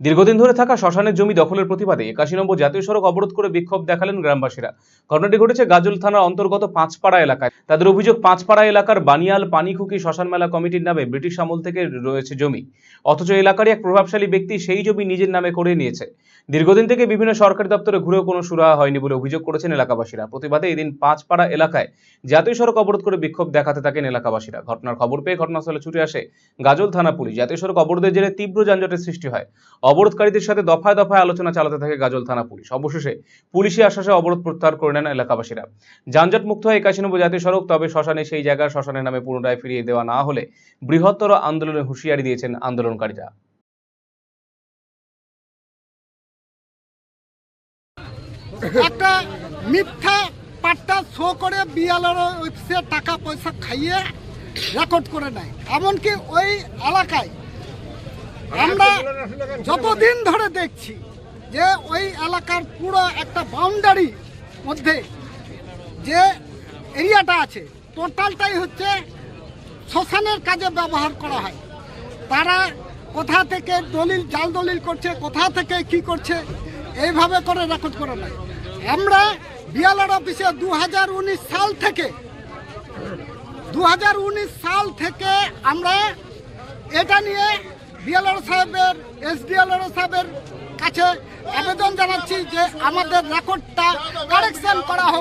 দীর্ঘদিন ধরে থাকা শ্মশানের জমি দখলের প্রতিবাদে একাশি নম্বর জাতীয় সড়ক অবরোধ করে বিক্ষোভ দেখালেন গ্রামবাসীরা। ঘটনাটি ঘটেছে গাজল থানার অন্তর্গত পাঁচপাড়া এলাকায়। তাদের অভিযোগ, পাঁচপাড়া এলাকার বানিয়াল পানিখুকি শ্মশান মেলা কমিটির নামে ব্রিটিশ আমল থেকে রয়েছে জমি। অথচ এলাকারই এক প্রভাবশালী ব্যক্তি সেই জমি নিজের নামে করে নিয়েছে। দীর্ঘদিন থেকে বিভিন্ন সরকারি দপ্তরে ঘুরেও কোনো সুরাহা হয়নি বলে অভিযোগ করেছেন এলাকাবাসীরা। প্রতিবাদে এদিন পাঁচপাড়া এলাকায় জাতীয় সড়ক অবরোধ করে বিক্ষোভ দেখাতে থাকেন এলাকাবাসীরা। ঘটনার খবর পেয়ে ঘটনাস্থলে ছুটে আসে গাজল থানা পুলিশ। জাতীয় সড়ক অবরোধের জেরে তীব্র যানজটের সৃষ্টি হয়। অবরোধকারীদের সাথে দফায় দফায় আলোচনা চালাতে থাকে গাজল থানা পুলিশ। অবশেষে পুলিশি আশ্বাসে অবরোধ প্রত্যাহার করে নেন এলাকাবাসীরা। যানজট মুক্ত হয় একাশি নম্বর জাতীয় সড়ক, তবে শ্মশানে সেই জায়গার শ্মশানের নামে পুনরায় ফিরিয়ে দেওয়া না হলে বৃহত্তর আন্দোলনে হুঁশিয়ারি দিয়েছেন আন্দোলনকারীরা। একটা মিথ্যা পাট্টা শো করে বিয়ালের অফিসে টাকা পয়সা খাইয়ে রেকর্ড করে নেয়। এমনকি ওই এলাকায় আমরা যতদিন ধরে দেখছি যে ওই এলাকার পুরো একটা বাউন্ডারি মধ্যে যে এরিয়াটা আছে টোটালটাই হচ্ছে শ্মশানের কাজে ব্যবহার করা হয়। তারা কোথা থেকে দলিল, জাল দলিল করছে, কোথা থেকে কি করছে এইভাবে করে রেকর্ড করে নাই। আমরা বিয়ালার অফিসে দু হাজার উনিশ সাল থেকে দু হাজার উনিশ সাল থেকে আমরা এটা নিয়ে বিএলআর সাহেবের, এসডিএলআর সাহেবের কাছে আবেদন জানাচ্ছি যে আমাদের রেকর্ডটা কারেকশন করা হোক।